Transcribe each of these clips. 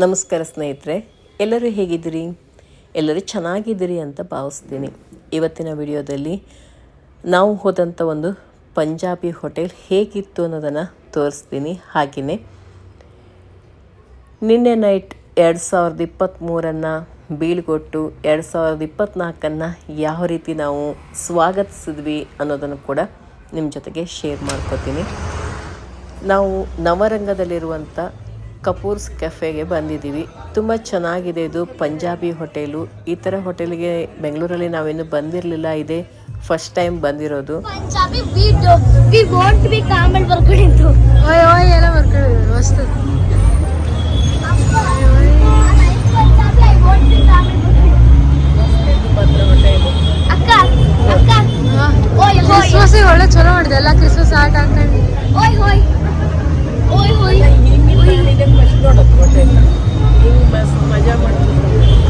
ನಮಸ್ಕಾರ ಸ್ನೇಹಿತರೆ, ಎಲ್ಲರೂ ಹೇಗಿದ್ದೀರಿ? ಎಲ್ಲರೂ ಚೆನ್ನಾಗಿದ್ದೀರಿ ಅಂತ ಭಾವಿಸ್ತೀನಿ. ಇವತ್ತಿನ ವಿಡಿಯೋದಲ್ಲಿ ನಾವು ಹೋದಂಥ ಒಂದು ಪಂಜಾಬಿ ಹೋಟೆಲ್ ಹೇಗಿತ್ತು ಅನ್ನೋದನ್ನು ತೋರಿಸ್ತೀನಿ. ಹಾಗೆಯೇ ನಿನ್ನೆ ನೈಟ್ ಎರಡು ಸಾವಿರದ ಇಪ್ಪತ್ತ್ಮೂರನ್ನು ಬೀಳ್ಗೊಟ್ಟು ಎರಡು ಸಾವಿರದ ಇಪ್ಪತ್ತ್ನಾಲ್ಕನ್ನು ಯಾವ ರೀತಿ ನಾವು ಸ್ವಾಗತಿಸಿದ್ವಿ ಅನ್ನೋದನ್ನು ಕೂಡ ನಿಮ್ಮ ಜೊತೆಗೆ ಶೇರ್ ಮಾಡ್ಕೋತೀನಿ. ನಾವು ನವರಂಗದಲ್ಲಿರುವಂಥ ಕಪೂರ್ಸ್ ಕೆಫೆಗೆ ಬಂದಿದ್ದೀವಿ. ತುಂಬ ಚೆನ್ನಾಗಿದೆ ಇದು. ಪಂಜಾಬಿ ಹೋಟೆಲು. ಈ ಥರ ಹೋಟೆಲ್ಗೆ ಬೆಂಗಳೂರಲ್ಲಿ ನಾವೇನು ಬಂದಿರಲಿಲ್ಲ. ಇದೆ ಫಸ್ಟ್ ಟೈಮ್ ಬಂದಿರೋದು. ಕ್ರಿಸ್ಮಸ್ ಒಳ್ಳೆ ಚಲೋ ಮಾಡಿದೆ. ಎಲ್ಲ ಕ್ರಿಸ್ಮಸ್ ಆಟ ಹಾಕೊಂಡು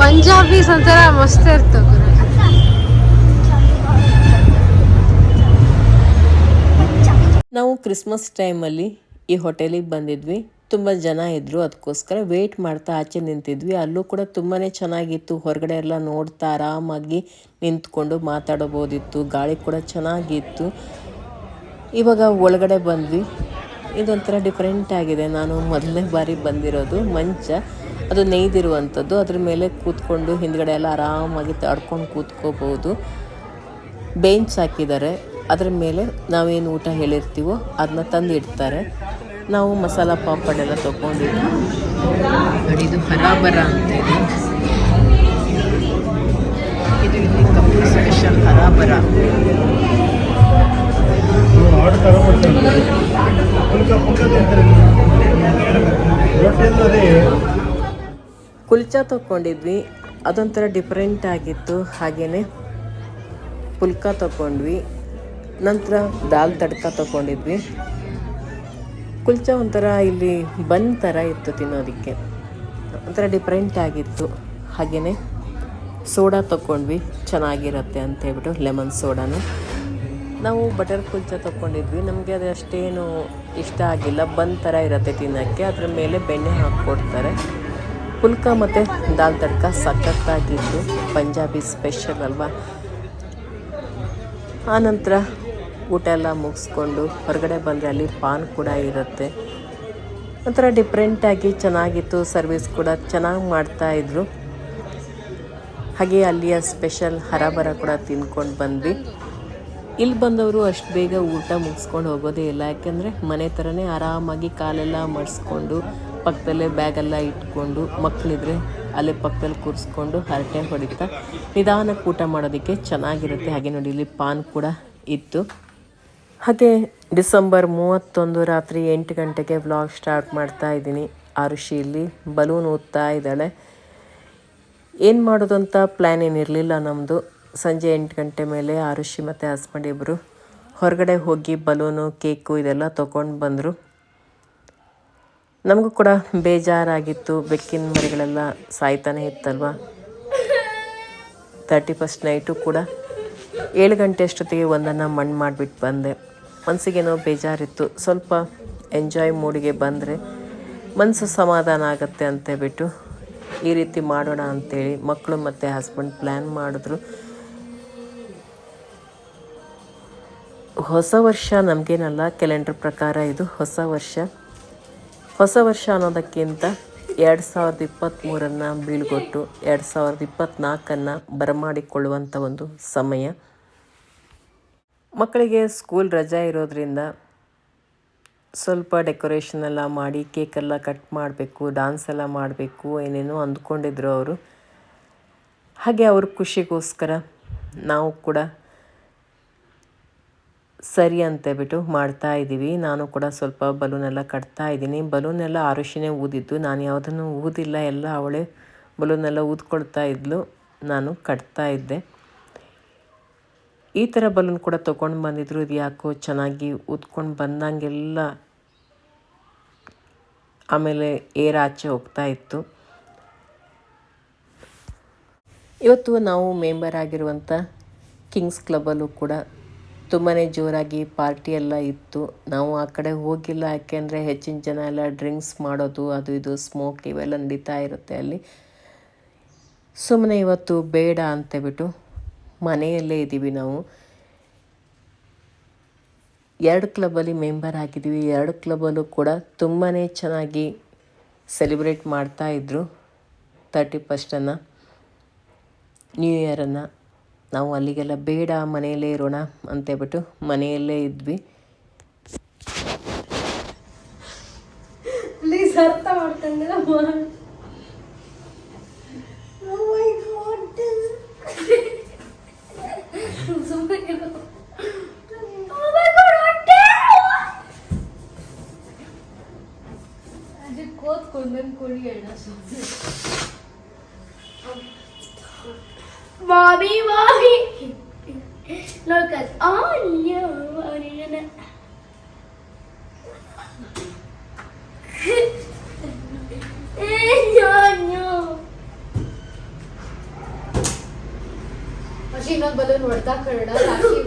ಪಂಜಾಬೀಸ್ ಒಂಥರ ಮಸ್ತ್ ಇರ್ತದೆ ನಾವು ಕ್ರಿಸ್ಮಸ್ ಟೈಮಲ್ಲಿ ಈ ಹೋಟೆಲಿಗೆ ಬಂದಿದ್ವಿ. ತುಂಬ ಜನ ಇದ್ದರು ಅದಕ್ಕೋಸ್ಕರ ವೇಟ್ ಮಾಡ್ತಾ ಆಚೆ ನಿಂತಿದ್ವಿ. ಅಲ್ಲೂ ಕೂಡ ತುಂಬಾ ಚೆನ್ನಾಗಿತ್ತು. ಹೊರಗಡೆ ಎಲ್ಲ ನೋಡ್ತಾ ಆರಾಮಾಗಿ ನಿಂತ್ಕೊಂಡು ಮಾತಾಡಬೋದಿತ್ತು ಗಾಳಿ ಕೂಡ ಚೆನ್ನಾಗಿತ್ತು. ಇವಾಗ ಒಳಗಡೆ ಬಂದ್ವಿ. ಇದೊಂಥರ ಡಿಫ್ರೆಂಟ್ ಆಗಿದೆ. ನಾನು ಮೊದಲನೇ ಬಾರಿ ಬಂದಿರೋದು ಮಂಚ. ಅದು ನೇಯ್ದಿರುವಂಥದ್ದು. ಅದ್ರ ಮೇಲೆ ಕೂತ್ಕೊಂಡು ಹಿಂದ್ಗಡೆ ಎಲ್ಲ ಆರಾಮಾಗಿ ತಡ್ಕೊಂಡು ಕೂತ್ಕೋಬೋದು ಬೆಂಚ್ ಹಾಕಿದ್ದಾರೆ. ಅದ್ರ ಮೇಲೆ ನಾವೇನು ಊಟ ಹೇಳಿರ್ತೀವೋ ಅದನ್ನ ತಂದು ಇಡ್ತಾರೆ ನಾವು ಮಸಾಲ ಪಾಪಡ್ ಎಲ್ಲ ತೊಗೊಂಡಿದ್ವಿ ಇದು ಹರಾಬರ ಅಂತ ಇದೆ. ಇದು ಇಲ್ಲಿ ಕಪ್ಪು ಸ್ಪೆಷಲ್ ಹರಾಬರ ಕುಲ್ಚಾ ತೊಗೊಂಡಿದ್ವಿ ಅದೊಂಥರ ಡಿಫ್ರೆಂಟ್ ಆಗಿತ್ತು. ಹಾಗೆಯೇ ಪುಲ್ಕ ತೊಗೊಂಡ್ವಿ ನಂತರ ದಾಲ್ ತಡ್ಕ ತೊಗೊಂಡಿದ್ವಿ ಕುಲ್ಚ ಒಂಥರ ಇಲ್ಲಿ ಬನ್ ಥರ ಇತ್ತು ತಿನ್ನೋದಕ್ಕೆ. ಒಂಥರ ಡಿಫ್ರೆಂಟ್ ಆಗಿತ್ತು. ಹಾಗೆಯೇ ಸೋಡಾ ತೊಗೊಂಡ್ವಿ ಚೆನ್ನಾಗಿರುತ್ತೆ ಅಂತ ಹೇಳ್ಬಿಟ್ಟು ಲೆಮನ್ ಸೋಡಾನು. ನಾವು ಬಟರ್ ಕುಲ್ಚ ತೊಗೊಂಡಿದ್ವಿ ನಮಗೆ ಅದು ಅಷ್ಟೇನು ಇಷ್ಟ ಆಗಿಲ್ಲ. ಬಂದ್ ಥರ ಇರುತ್ತೆ ತಿನ್ನೋಕ್ಕೆ. ಅದ್ರ ಮೇಲೆ ಬೆಣ್ಣೆ ಹಾಕ್ಕೊಡ್ತಾರೆ. ಪುಲ್ಕ ಮತ್ತು ದಾಲ್ ತಡ್ಕ ಸಖತ್ತಾಗಿತ್ತು. ಪಂಜಾಬಿ ಸ್ಪೆಷಲ್ ಅಲ್ವಾ? ಆನಂತರ ಊಟ ಎಲ್ಲ ಮುಗಿಸ್ಕೊಂಡು ಹೊರಗಡೆ ಬಂದರೆ ಅಲ್ಲಿ ಪಾನ್ ಕೂಡ ಇರುತ್ತೆ. ಒಂಥರ ಡಿಫ್ರೆಂಟಾಗಿ ಚೆನ್ನಾಗಿತ್ತು. ಸರ್ವಿಸ್ ಕೂಡ ಚೆನ್ನಾಗಿ ಮಾಡ್ತಾಯಿದ್ರು ಹಾಗೆ ಅಲ್ಲಿಯ ಸ್ಪೆಷಲ್ ಹರಬರ ಕೂಡ ತಿನ್ಕೊಂಡು ಬಂದ್ವಿ. ಇಲ್ಲಿ ಬಂದವರು ಅಷ್ಟು ಬೇಗ ಊಟ ಮುಗಿಸ್ಕೊಂಡು ಹೋಗೋದೇ ಇಲ್ಲ. ಯಾಕೆಂದರೆ ಮನೆ ಥರನೇ ಆರಾಮಾಗಿ ಕಾಲೆಲ್ಲ ಮಡಿಸ್ಕೊಂಡು ಪಕ್ಕದಲ್ಲೇ ಬ್ಯಾಗೆಲ್ಲ ಇಟ್ಕೊಂಡು ಮಕ್ಕಳಿದ್ರೆ ಅಲ್ಲೇ ಪಕ್ಕದಲ್ಲಿ ಕೂರಿಸ್ಕೊಂಡು ಹರಟೆ ಹೊಡಿತಾ ನಿಧಾನಕ್ಕೆ ಊಟ ಮಾಡೋದಕ್ಕೆ ಚೆನ್ನಾಗಿರುತ್ತೆ. ಹಾಗೆ ನೋಡಿ, ಇಲ್ಲಿ ಪಾನ್ ಕೂಡ ಇತ್ತು. ಹಾಗೆ ಡಿಸೆಂಬರ್ ಮೂವತ್ತೊಂದು ರಾತ್ರಿ ಎಂಟು ಗಂಟೆಗೆ ವ್ಲಾಗ್ ಸ್ಟಾರ್ಟ್ ಮಾಡ್ತಾ ಇದ್ದೀನಿ. ಆರುಷಿ ಇಲ್ಲಿ ಬಲೂನ್ ಓದ್ತಾ ಇದ್ದಾಳೆ. ಏನು ಮಾಡೋದು ಅಂತ ಪ್ಲ್ಯಾನ್ ಏನಿರಲಿಲ್ಲ ನಮ್ಮದು ಸಂಜೆ ಎಂಟು ಗಂಟೆ ಮೇಲೆ ಆರುಷಿ ಮತ್ತು ಹಸ್ಬೆಂಡ್ ಇಬ್ಬರು ಹೊರಗಡೆ ಹೋಗಿ ಬಲೂನು, ಕೇಕು ಇದೆಲ್ಲ ತೊಗೊಂಡು ಬಂದರು. ನಮಗೂ ಕೂಡ ಬೇಜಾರಾಗಿತ್ತು. ಬೆಕ್ಕಿನ ಮರಿಗಳೆಲ್ಲ ಸಾಯ್ತಾನೆ ಇತ್ತಲ್ವ? ತರ್ಟಿ ಫಸ್ಟ್ ನೈಟು ಕೂಡ ಏಳು ಗಂಟೆ ಅಷ್ಟೊತ್ತಿಗೆ ಒಂದನ್ನು ಮಣ್ಣು ಮಾಡಿಬಿಟ್ಟು ಬಂದೆ. ಮನಸ್ಸಿಗೇನೋ ಬೇಜಾರಿತ್ತು. ಸ್ವಲ್ಪ ಎಂಜಾಯ್ ಮೂಡಿಗೆ ಬಂದರೆ ಮನಸ್ಸು ಸಮಾಧಾನ ಆಗುತ್ತೆ ಅಂತ ಬಿಟ್ಟು ಈ ರೀತಿ ಮಾಡೋಣ ಅಂತೇಳಿ ಮಕ್ಕಳು ಮತ್ತು ಹಸ್ಬೆಂಡ್ ಪ್ಲ್ಯಾನ್ ಮಾಡಿದ್ರು. ಹೊಸ ವರ್ಷ ನಮಗೇನಲ್ಲ ಕ್ಯಾಲೆಂಡರ್ ಪ್ರಕಾರ ಇದು ಹೊಸ ವರ್ಷ. ಹೊಸ ವರ್ಷ ಅನ್ನೋದಕ್ಕಿಂತ ಎರಡು ಸಾವಿರದ ಇಪ್ಪತ್ತ್ಮೂರನ್ನು ಬೀಳ್ಗೊಟ್ಟು, ಎರಡು ಸಾವಿರದ ಇಪ್ಪತ್ತ್ನಾಲ್ಕನ್ನು ಬರಮಾಡಿಕೊಳ್ಳುವಂಥ ಒಂದು ಸಮಯ. ಮಕ್ಕಳಿಗೆ ಸ್ಕೂಲ್ ರಜೆ ಇರೋದ್ರಿಂದ ಸ್ವಲ್ಪ ಡೆಕೋರೇಷನ್ ಎಲ್ಲ ಮಾಡಿ ಕೇಕೆಲ್ಲ ಕಟ್ ಮಾಡಬೇಕು ಡಾನ್ಸ್ ಎಲ್ಲ ಮಾಡಬೇಕು, ಏನೇನೋ ಅಂದ್ಕೊಂಡಿದ್ರು ಅವರು. ಹಾಗೆ ಅವ್ರ ಖುಷಿಗೋಸ್ಕರ ನಾವು ಕೂಡ ಸರಿ ಅಂತೇಳ್ಬಿಟ್ಟು ಮಾಡ್ತಾ ಇದ್ದೀವಿ. ನಾನು ಕೂಡ ಸ್ವಲ್ಪ ಬಲೂನೆಲ್ಲ ಕಟ್ತಾ ಇದ್ದೀನಿ. ಬಲೂನೆಲ್ಲ ಆರುಷಿನೇ ಊದಿದ್ದು. ನಾನು ಯಾವುದನ್ನು ಊದಿಲ್ಲ. ಎಲ್ಲ ಅವಳೇ ಬಲೂನೆಲ್ಲ ಊದ್ಕೊಳ್ತಾ ಇದ್ಲು. ನಾನು ಕಟ್ತಾ ಇದ್ದೆ. ಈ ಥರ ಬಲೂನ್ ಕೂಡ ತೊಗೊಂಡು ಬಂದಿದ್ರು. ಇದು ಯಾಕೋ ಚೆನ್ನಾಗಿ ಊದ್ಕೊಂಡು ಬಂದಂಗೆಲ್ಲ ಆಮೇಲೆ ಏರ್ ಆಚೆ ಹೋಗ್ತಾ ಇತ್ತು. ಇವತ್ತು ನಾವು ಮೆಂಬರ್ ಆಗಿರುವಂಥ ಕಿಂಗ್ಸ್ ಕ್ಲಬ್ಬಲ್ಲೂ ಕೂಡ ತುಂಬಾ ಜೋರಾಗಿ ಪಾರ್ಟಿ ಎಲ್ಲ ಇತ್ತು. ನಾವು ಆ ಕಡೆ ಹೋಗಿಲ್ಲ, ಯಾಕೆಂದರೆ ಹೆಚ್ಚಿನ ಜನ ಎಲ್ಲ ಡ್ರಿಂಕ್ಸ್ ಮಾಡೋದು, ಅದು ಇದು ಸ್ಮೋಕ್ ಇವೆಲ್ಲ ನಡೀತಾ ಇರುತ್ತೆ ಅಲ್ಲಿ. ಸುಮ್ಮನೆ ಇವತ್ತು ಬೇಡ ಅಂತೇಳ್ಬಿಟ್ಟು ಮನೆಯಲ್ಲೇ ಇದ್ದೀವಿ ನಾವು. ಎರಡು ಕ್ಲಬ್ಬಲ್ಲಿ ಮೆಂಬರ್ ಆಗಿದ್ದೀವಿ. ಎರಡು ಕ್ಲಬಲ್ಲೂ ಕೂಡ ತುಂಬಾ ಚೆನ್ನಾಗಿ ಸೆಲೆಬ್ರೇಟ್ ಮಾಡ್ತಾಯಿದ್ರು ತರ್ಟಿ ಫಸ್ಟನ್ನು ನ್ಯೂ ಇಯರನ್ನು ನಾವು ಅಲ್ಲಿಗೆಲ್ಲ ಬೇಡ ಮನೆಯಲ್ಲೇ ಇರೋಣ ಅಂತೇಳ್ಬಿಟ್ಟು ಮನೆಯಲ್ಲೇ ಇದ್ವಿ. ಪ್ಲೀಸ್ ಅರ್ಥ ಅದಕ್ಕೆ ಓದ್ಕೊಂಡು ಕುಡಿಯೋಣ Mommy, mommy. Look at oh no, Oriana. no, no. പക്ഷെ ಇನ್ನೊಂದು ಬಲೂನ್ ಹೊಡ್ದಾ ಕನ್ನಡ ರಾಶಿ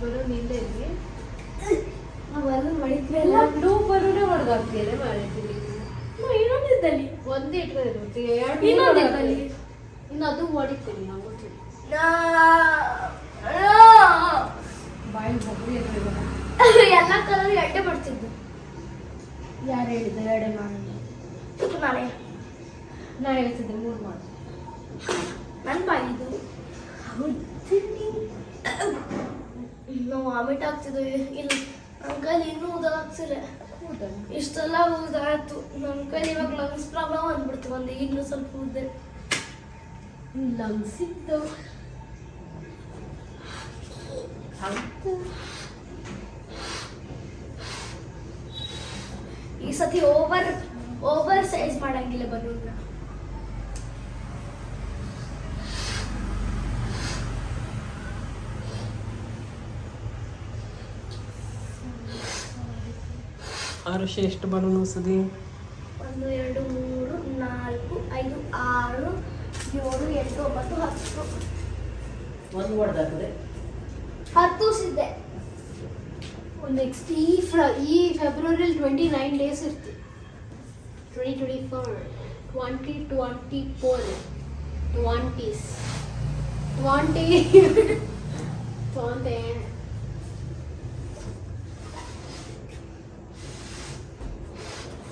ಬಲೂನ್ ಇಲ್ಲೇ ಇಲ್ಲಿ ಅವೆಲ್ಲ ಮಾಡಿದ್ವಿ ಎಲ್ಲ ಬ್ಲೂ ಬಲೂನೇ ಹೊಡೆದಾಕ್ತಿಯಲ್ಲ ಮಾಡಿದ್ದೀನಿ ಇನ್ನೊಂದಿದ್ದಲ್ಲಿ ಒಂದೇ ಇಟ್ಕೊಂಡಿರ್ಬೇಕು ಎರಡು ಇನ್ನೊಂದಿದ್ದಲ್ಲಿ ಇನ್ನು ಅದು ಹೊಡಿತೀನಿ ನಾವು ಗೊತ್ತಿಲ್ಲ ಬಾಯಿ ಬಗ್ರಿ ಎಲ್ಲ ಕಲರ್ ಎಡ್ಡೆ ಮಾಡ್ತಿದ್ದು. ಯಾರು ಹೇಳಿದ್ದು ಎರಡೆ ಮಾಡೋಣ ನಾನೇ. ನಾ ಹೇಳ್ತಿದ್ದೆ ಮೂರು ಮಾಡು. ನನ್ನ ಬಾಯಿದು ನಾವು ವಾಮಿಟ್ ಆಗ್ತಿದ್ವಿ ಇಲ್ಲ ನನ್ನ ಕೈಲಿ ಇನ್ನೂ ಉದಾಗ್ತಿಲ್ಲ ಇಷ್ಟೆಲ್ಲ ಉದಾಯ್ತು ನನ್ನ ಕೈಲಿ ಇವಾಗ ಲಂಗ್ಸ್ ಪ್ರಾಬ್ಲಮ್ ಅಂದ್ಬಿಡ್ತು ಒಂದು ಇನ್ನೂ ಸ್ವಲ್ಪ ಉದ್ದೆ ಲಂಗ್ಸ್ ಇದ್ದು ಈ ಸತಿ ಓವರ್ ಓವರ್ ಸೈಜ್ ಮಾಡಂಗಿಲ್ಲ ಬಲೂನ್ ಆರು ವರ್ಷ ಎಷ್ಟು ಬಲೂನ್ ಹೊಸದಿ ಒಂದು ಎರಡು ಮೂರು ನಾಲ್ಕು ಐದು ಆರು ಏಳು ಎಂಟು ಒಂಬತ್ತು ಹತ್ತು. ಒಂದು ಹೊಡೆದಾಕದೆ ಹತ್ತು ಸಿದ್ದೆ ನೆಕ್ಸ್ಟ್ ಈ ಫ್ರ ಈ ಫೆಬ್ರವರಿಲಿ ಟ್ವೆಂಟಿ ನೈನ್ ಡೇಸ್ ಇರ್ತಿ. Twenty twenty four twenty twenty four twenties twenty twenty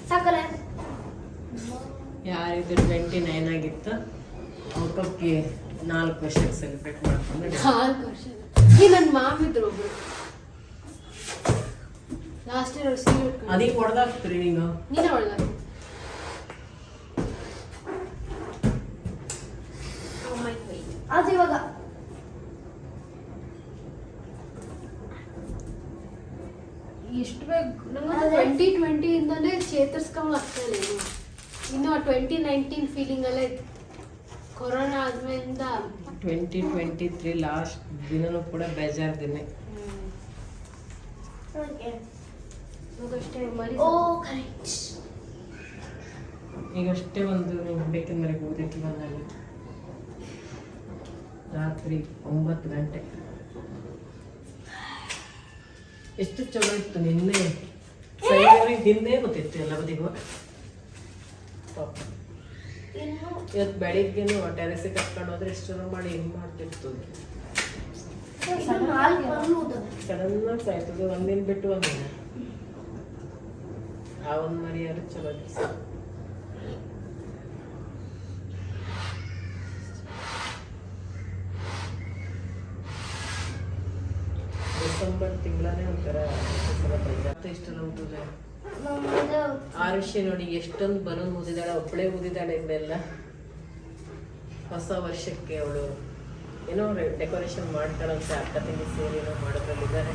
ಸಾಕಲ್ಲ ಯಾರಿದು ಟ್ವೆಂಟಿ ನೈನ್ ಆಗಿತ್ತು ಔಟಕ್ಕೆ ನಾಲ್ಕು ವರ್ಷಕ್ಕೆ ಸೆಲೆಬ್ರೇಟ್ ಮಾಡ್ಕೊಂಡು ನಾಲ್ಕು ವರ್ಷ ಈ ನನ್ನ ಮಾವಿದ್ರು ಒಬ್ರು. ಲಾಸ್ಟ್ ಇಯರ್ ಅವ್ರು ಸೀರೆ ಉಟ್ಕೊಂಡು ನೀನು ಹೊಡೆದಾಕ್ತೀರಿ ನೀವು ನೀನೇ ಒಳಗ ಅದು ಇವಾಗ ಎಷ್ಟು ಬೇಕು ನಂಗೆ ಟ್ವೆಂಟಿ ಟ್ವೆಂಟಿಯಿಂದಲೇ ಚೇತರಿಸ್ಕೊಂಡು ಆಗ್ತಾ ಇಲ್ಲ ಇನ್ನು. ಆ ಟ್ವೆಂಟಿ ನೈನ್ಟೀನ್ ಫೀಲಿಂಗ್ ಅಲ್ಲೇ ಇತ್ತು. ಟ್ವೆಂಟಿ ಟ್ವೆಂಟಿ ತ್ರೀ ಲಾಸ್ಟ್ ದಿನನೂ ಕೂಡ ಬೇಜಾರು ದಿನ ಈಗಷ್ಟೇ ಒಂದು ಬೇಕಿನ ಮನೆಗೆ ಹೋದಕ್ಕೆ ಬಂದಾಗ ರಾತ್ರಿ ಒಂಬತ್ತು ಗಂಟೆ. ಎಷ್ಟು ಚಲೋ ಇತ್ತು ನಿನ್ನೆ. ಹಿಂದೆ ಗೊತ್ತಿತ್ತು ಎಲ್ಲ ಬದಿಗೂ ಪಾಪ. ಇವತ್ತು ಬೆಳಿಗ್ಗೆನು ಟೆರೆಸಿಗೆ ಕರ್ಕೊಂಡು ಹೋದ್ರೆ ಎಷ್ಟು ಜನ ಮಾಡಿ ಹೆಂಗ್ ಮಾಡ್ತಿರ್ತದೆ ಸಡನ್ ಸಾಯ್ತದೆ ಒಂದಿನ ಬಿಟ್ಟು ಒಂದಿನ ಆ ಒಂದು ಮರಿಯಾರು ಚಲೋ ದಿವಸ ಡಿಸೆಂಬರ್ ತಿಂಗಳೇ ಒಂಥರ ಇಷ್ಟ ಇಷ್ಟೆಲ್ಲ ಆರುಷ್ಯ ನೋಡಿ ಎಷ್ಟೊಂದು ಬಲೂನ್ ಊದಿದಾಳೆ ಒಬ್ಬಳೇ ಊದಿದಾಳೆ ಇಲ್ಲೆಲ್ಲ ಹೊಸ ವರ್ಷಕ್ಕೆ ಅವಳು ಏನೋ ಡೆಕೋರೇಷನ್ ಮಾಡ್ತಾಳಂತೆ ಅಕ್ಕ ತಂಗಿ ಸೇರಿ ಏನೋ ಮಾಡೋದ್ರಲ್ಲಿದ್ದಾರೆ.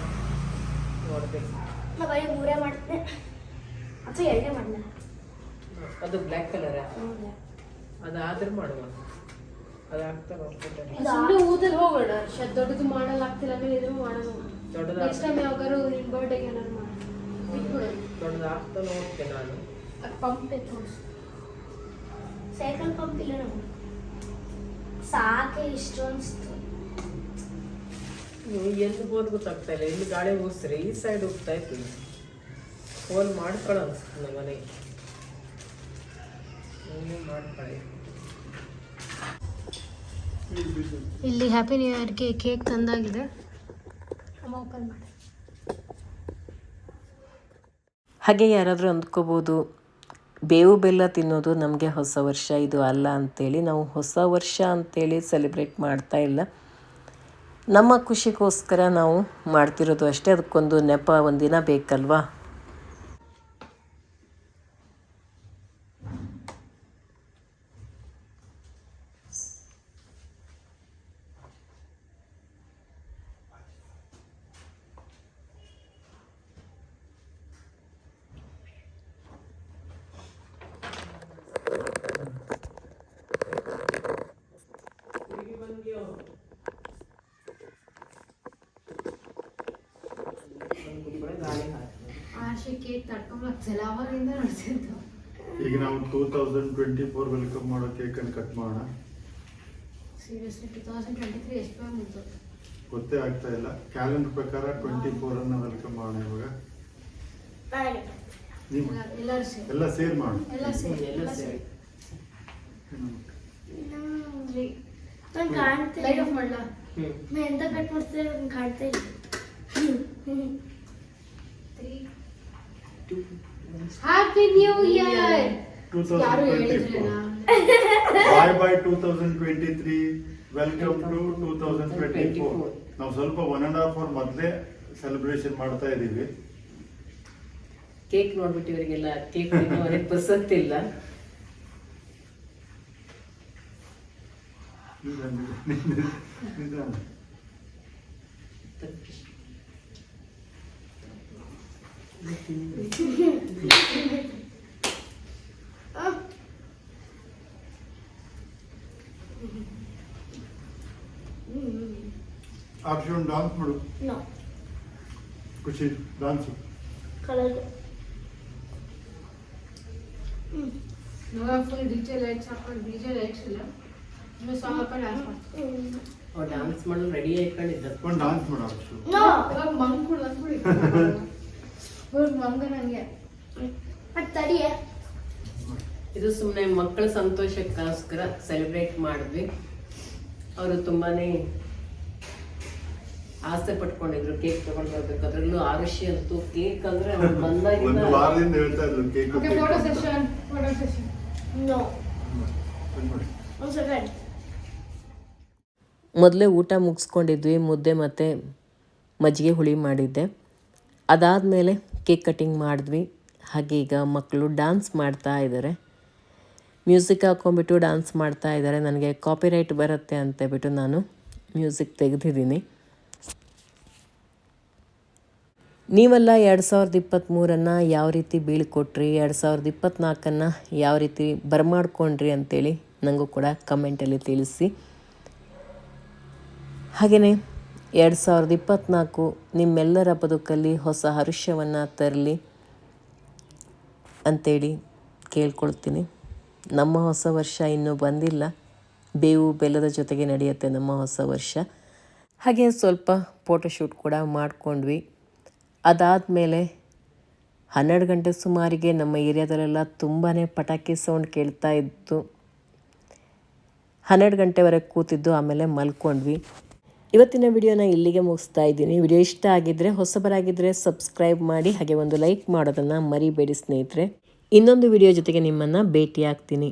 ನೋಡ್ಬೇಕು. ಮೂರೇ ಮಾಡ್ತೀನಿ. ಅಥವಾ ಅದು ಬ್ಲ್ಯಾಕ್ ಕಲರ್? ಅದಾದ್ರೂ ಮಾಡುವ. ಅದಾಗ್ತಾ ಊದಲ್ಲಿ ಹೋಗೋಣ. ದೊಡ್ಡದು ಮಾಡಲ್ಲ ಆಗ್ತಿಲ್ಲ ಅಂದ್ರೆ ಇದ್ರು ಮಾಡೋಣ ದೊಡ್ಡದು ನೆಕ್ಸ್ಟ್ ಟೈಮ್ ಯಾವಾಗಾರು ನಿನ್ ಬರ್ಡೇಗೆ ಏನಾರು ದೊಡ್ಡದಾಗ್ತಾ ನೋಡ್ತೆ ನಾನು. ಅದು ಪಂಪ್ ಸೈಕಲ್ ಪಂಪ್ ಇಲ್ಲ ನಮ್ಗೆ. ಸಾಕೆ ಇಷ್ಟು ಅನಿಸ್ತು. ಎಲ್ಲಿ ಹೋದ್ ಗೊತ್ತಾಗ್ತಾ ಇಲ್ಲ. ಇಲ್ಲಿ ಗಾಳಿ ಹೋಸ್ರಿ ಈ ಸೈಡ್ ಹೋಗ್ತಾ ಇತ್ತು. ಫೋನ್ ಮಾಡ್ಕೊಳ್ಳೋ ಅನ್ಸುತ್ತೆ ನಮ್ಮ ಮನೆಗೆ ನೀವೇ ಮಾಡ್ಕೊಳ್ಳಿ ಇಲ್ಲಿ ಹ್ಯಾಪಿ ನ್ಯೂ ಇಯರ್ಗೆ ಕೇಕ್ ತಂದಾಗಿದೆ. ಓಪನ್ ಮಾಡಿ. ಹಾಗೆ ಯಾರಾದರೂ ಅಂದ್ಕೋಬೋದು, ಬೇವು ಬೆಲ್ಲ ತಿನ್ನೋದು ನಮಗೆ ಹೊಸ ವರ್ಷ, ಇದು ಅಲ್ಲ ಅಂತೇಳಿ. ನಾವು ಹೊಸ ವರ್ಷ ಅಂತೇಳಿ ಸೆಲೆಬ್ರೇಟ್ ಮಾಡ್ತಾ ಇಲ್ಲ. ನಮ್ಮ ಖುಷಿಗೋಸ್ಕರ ನಾವು ಮಾಡ್ತಿರೋದು ಅಷ್ಟೇ. ಅದಕ್ಕೊಂದು ನೆಪ, ಒಂದಿನ ಬೇಕಲ್ವಾ? ಆಶೆ ಕೇಕ್ ತಡ್ಕೊಂಬರ್ತಿಲ್ಲ ಅವಾಗಿಂದ ನೋಡ್ತಿದ್ದು ಈಗ ನಾವು two thousand twenty four welcome ಮಾಡೋ ಕೇಕನ್ನು ಕಟ್ ಮಾಡೋಣ. Seriously two thousand twenty three ಎಷ್ಟು ಬಂದಿತ್ತು? ಗೊತ್ತೇ ಆಗ್ತಾ ಇಲ್ಲ. ಕ್ಯಾಲೆಂಡರ್ ಪ್ರಕಾರ ಟ್ವೆಂಟಿ ಫೋರ್ ಅನ್ನ ವೆಲ್ಕಮ್ ಮಾಡೋಣ ಇವಾಗ. ನೀವು ಎಲ್ಲರೂ ಸೇರಿ. ಎಲ್ಲ ಸೇರ್ ಮಾಡೋಣ. ಎಲ್ಲ ಸೇರಿ. ಎಲ್ಲ ಸೇರಿ. ನಾನು ಕಾಣ್ತಿಲ್ಲ ಲೈಟ್ ಆಫ್ ಮಾಡಲ? ಹ್ಞೂ ಎಂತ ಕಟ್ ಮಾಡ್ತಿದ್ರೆ ನಂಗೆ ಕಾಣ್ತಾ ಇಲ್ಲ. ಹ್ಯಾಪಿ ನ್ಯೂ ಇಯರ್ ಯಾರು bye bye two thousand twenty three welcome to two thousand twenty four ನಾವು ಸ್ವಲ್ಪ ಒನ್ ಅಂಡ್ ಹಾಫ್ ಅವರ್ ಮೊದಲೇ ಸೆಲೆಬ್ರೇಷನ್ ಮಾಡ್ತಾ ಇದ್ದೀವಿ. ಕೇಕ್ ನೋಡ್ಬಿಟ್ಟು ಇವರಿಗೆಲ್ಲ ಕೇಕ್ ತಿನ್ನೋರಿಗೆ ಪಸಂತಿಲ್ಲ ನಿಧಾನ. ಆಪ್ಷನ್ ಡಾನ್ಸ್ ಮಾಡು ನೋ ಖುಷಿ ಡಾನ್ಸ್ ಕಲರ್ ಇವಾಗ ಫುಲ್ ಡಿಜೆ ಲೈಟ್ಸ್ ಹಾಕೊಂಡು ಡಿಜೆ ಲೈಟ್ಸ್ ಇಲ್ಲ ಇನ್ನು ಸಾಂಗ್ ಹಾಕೊಂಡು ಡ್ಯಾನ್ಸ್ ಮಾಡ್ತೀವಿ ಅವ್ರು ಡ್ಯಾನ್ಸ್ ಮಾಡಲು ರೆಡಿ ಆಯ್ಕೊಂಡಿದ್ದ ಒಂದು ಡಾನ್ಸ್ ಮಾಡು ಆಪ್ಷನ್ ನೋ ಇವಾಗ ಮಂಗ್ ಕೂಡ ಅಂದ್ಬಿಡಿ ಇವಾಗ ಮಂಗ ನನಗೆ. ಅದು ತಡಿಯೇ? ಇದು ಸುಮ್ಮನೆ ಮಕ್ಕಳ ಸಂತೋಷಕ್ಕೋಸ್ಕರ ಸೆಲೆಬ್ರೇಟ್ ಮಾಡಿದ್ವಿ. ಅವರು ತುಂಬಾನೇ ಆಸೆ ಪಟ್ಕೊಂಡಿದ್ರು ಕೇಕ್ ತಗೊಂಡು ಬರ್ಬೇಕು. ಅದ್ರಲ್ಲೂ ಆರುಷಿ ಅಂತೂ ಕೇಕ್ ಅಂದ್ರೆ ಅವ್ರು ಒಂದು ವಾರದಿಂದ ಹೇಳ್ತಾ ಇದ್ರು cake okay photo session photo session no ಒಂದು ಸೆಕೆಂಡ್ ಮೊದಲೇ ಊಟ ಮುಗಿಸ್ಕೊಂಡಿದ್ವಿ ಮುದ್ದೆ ಮತ್ತು ಮಜ್ಜಿಗೆ ಹುಳಿ ಮಾಡಿದ್ದೆ. ಅದಾದಮೇಲೆ ಕೇಕ್ ಕಟ್ಟಿಂಗ್ ಮಾಡಿದ್ವಿ. ಹಾಗೆ ಈಗ ಮಕ್ಕಳು ಡ್ಯಾನ್ಸ್ ಮಾಡ್ತಾ ಇದ್ದಾರೆ ಮ್ಯೂಸಿಕ್ ಹಾಕ್ಕೊಂಬಿಟ್ಟು ಡ್ಯಾನ್ಸ್ ಮಾಡ್ತಾ ಇದ್ದಾರೆ ನನಗೆ ಕಾಪಿರೈಟ್ ಬರುತ್ತೆ ಅಂತ ಬಿಟ್ಟು ನಾನು ಮ್ಯೂಸಿಕ್ ತೆಗೆದಿದ್ದೀನಿ. ನೀವೆಲ್ಲ ಎರಡು ಸಾವಿರದ ಇಪ್ಪತ್ತ್ಮೂರನ್ನು ಯಾವ ರೀತಿ ಬೀಳ್ಕೊಟ್ರಿ? ಎರಡು ಸಾವಿರದ ಇಪ್ಪತ್ತ್ನಾಲ್ಕನ್ನು ಯಾವ ರೀತಿ ಬರಮಾಡ್ಕೊಂಡ್ರಿ ಅಂತೇಳಿ ನನಗೂ ಕೂಡ ಕಮೆಂಟಲ್ಲಿ ತಿಳಿಸಿ. ಹಾಗೆಯೇ ಎರಡು ಸಾವಿರದ ಇಪ್ಪತ್ತ್ನಾಲ್ಕು ನಿಮ್ಮೆಲ್ಲರ ಬದುಕಲ್ಲಿ ಹೊಸ ಹರುಷ್ಯವನ್ನು ತರಲಿ ಅಂತೇಳಿ ಕೇಳ್ಕೊಳ್ತೀನಿ. ನಮ್ಮ ಹೊಸ ವರ್ಷ ಇನ್ನೂ ಬಂದಿಲ್ಲ. ಬೇವು ಬೆಲ್ಲದ ಜೊತೆಗೆ ನಡೆಯುತ್ತೆ ನಮ್ಮ ಹೊಸ ವರ್ಷ. ಹಾಗೆ ಸ್ವಲ್ಪ ಫೋಟೋಶೂಟ್ ಕೂಡ ಮಾಡಿಕೊಂಡ್ವಿ. ಅದಾದಮೇಲೆ ಹನ್ನೆರಡು ಗಂಟೆ ಸುಮಾರಿಗೆ ನಮ್ಮ ಏರಿಯಾದಲ್ಲೆಲ್ಲ ತುಂಬಾ ಪಟಾಕಿ ಸೌಂಡ್ ಕೇಳ್ತಾ ಇತ್ತು. ಹನ್ನೆರಡು ಗಂಟೆವರೆಗೆ ಕೂತಿದ್ದು ಆಮೇಲೆ ಮಲ್ಕೊಂಡ್ವಿ. ಇವತ್ತಿನ ವಿಡಿಯೋನ ಇಲ್ಲಿಗೆ ಮುಗಿಸ್ತಾ ಇದ್ದೀನಿ. ವಿಡಿಯೋ ಇಷ್ಟ ಆಗಿದ್ದರೆ ಹೊಸಬರಾಗಿದ್ದರೆ ಸಬ್ಸ್ಕ್ರೈಬ್ ಮಾಡಿ, ಹಾಗೆ ಒಂದು ಲೈಕ್ ಮಾಡೋದನ್ನು ಮರಿಬೇಡಿ ಸ್ನೇಹಿತರೆ. ಇನ್ನೊಂದು ವಿಡಿಯೋ ಜೊತೆಗೆ ನಿಮ್ಮನ್ನು ಭೇಟಿ ಆಗ್ತೀನಿ